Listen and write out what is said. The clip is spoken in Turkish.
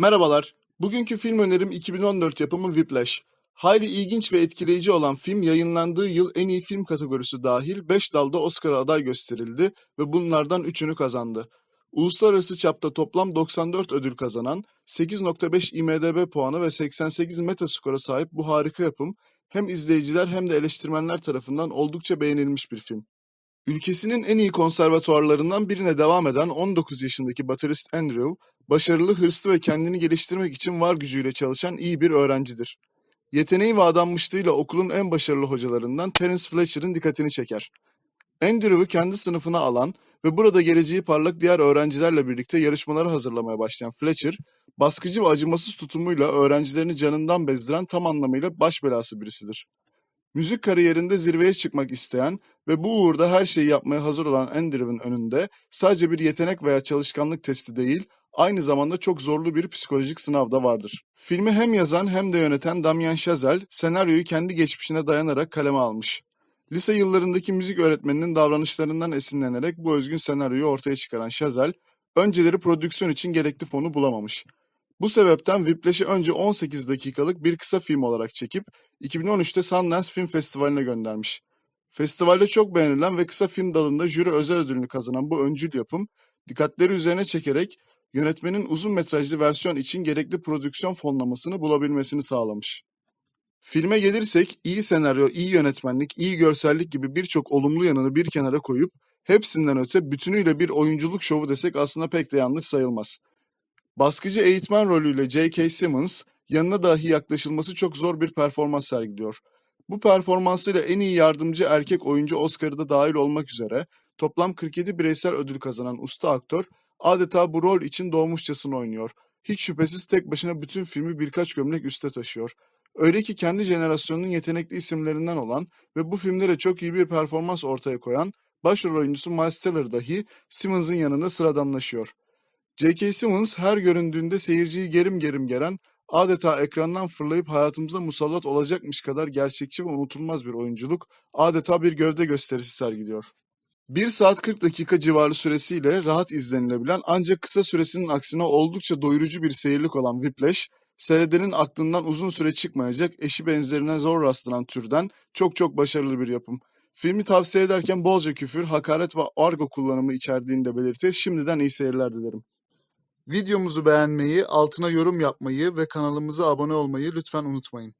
Merhabalar. Bugünkü film önerim 2014 yapımı Whiplash. Hayli ilginç ve etkileyici olan film yayınlandığı yıl en iyi film kategorisi dahil 5 dalda Oscar'a aday gösterildi ve bunlardan 3'ünü kazandı. Uluslararası çapta toplam 94 ödül kazanan, 8.5 IMDb puanı ve 88 Metaskora sahip bu harika yapım hem izleyiciler hem de eleştirmenler tarafından oldukça beğenilmiş bir film. Ülkesinin en iyi konservatuarlarından birine devam eden 19 yaşındaki baterist Andrew, başarılı, hırslı ve kendini geliştirmek için var gücüyle çalışan iyi bir öğrencidir. Yeteneği ve adanmışlığıyla okulun en başarılı hocalarından Terence Fletcher'ın dikkatini çeker. Andrew'u kendi sınıfına alan ve burada geleceği parlak diğer öğrencilerle birlikte yarışmalara hazırlamaya başlayan Fletcher, baskıcı ve acımasız tutumuyla öğrencilerini canından bezdiren tam anlamıyla baş belası birisidir. Müzik kariyerinde zirveye çıkmak isteyen ve bu uğurda her şeyi yapmaya hazır olan Andrew'ın önünde sadece bir yetenek veya çalışkanlık testi değil, aynı zamanda çok zorlu bir psikolojik sınav da vardır. Filmi hem yazan hem de yöneten Damien Chazelle, senaryoyu kendi geçmişine dayanarak kaleme almış. Lise yıllarındaki müzik öğretmeninin davranışlarından esinlenerek bu özgün senaryoyu ortaya çıkaran Chazelle, önceleri prodüksiyon için gerekli fonu bulamamış. Bu sebepten Whiplash'i önce 18 dakikalık bir kısa film olarak çekip 2013'te Sundance Film Festivali'ne göndermiş. Festivalde çok beğenilen ve kısa film dalında jüri özel ödülünü kazanan bu öncül yapım, dikkatleri üzerine çekerek yönetmenin uzun metrajlı versiyon için gerekli prodüksiyon fonlamasını bulabilmesini sağlamış. Filme gelirsek iyi senaryo, iyi yönetmenlik, iyi görsellik gibi birçok olumlu yanını bir kenara koyup hepsinden öte bütünüyle bir oyunculuk şovu desek aslında pek de yanlış sayılmaz. Baskıcı eğitmen rolüyle J.K. Simmons yanına dahi yaklaşılması çok zor bir performans sergiliyor. Bu performansıyla en iyi yardımcı erkek oyuncu Oscar'ı da dahil olmak üzere toplam 47 bireysel ödül kazanan usta aktör adeta bu rol için doğmuşçasına oynuyor. Hiç şüphesiz tek başına bütün filmi birkaç gömlek üste taşıyor. Öyle ki kendi jenerasyonunun yetenekli isimlerinden olan ve bu filmlere çok iyi bir performans ortaya koyan başrol oyuncusu Miles Teller dahi Simmons'ın yanında sıradanlaşıyor. J.K. Simmons her göründüğünde seyirciyi gerim gerim geren, adeta ekrandan fırlayıp hayatımıza musallat olacakmış kadar gerçekçi ve unutulmaz bir oyunculuk, adeta bir gövde gösterisi sergiliyor. 1 saat 40 dakika civarı süresiyle rahat izlenilebilen ancak kısa süresinin aksine oldukça doyurucu bir seyirlik olan Whiplash, seyredenin aklından uzun süre çıkmayacak eşi benzerine zor rastlanan türden çok çok başarılı bir yapım. Filmi tavsiye ederken bolca küfür, hakaret ve argo kullanımı içerdiğini de belirtir. Şimdiden iyi seyirler dilerim. Videomuzu beğenmeyi, altına yorum yapmayı ve kanalımıza abone olmayı lütfen unutmayın.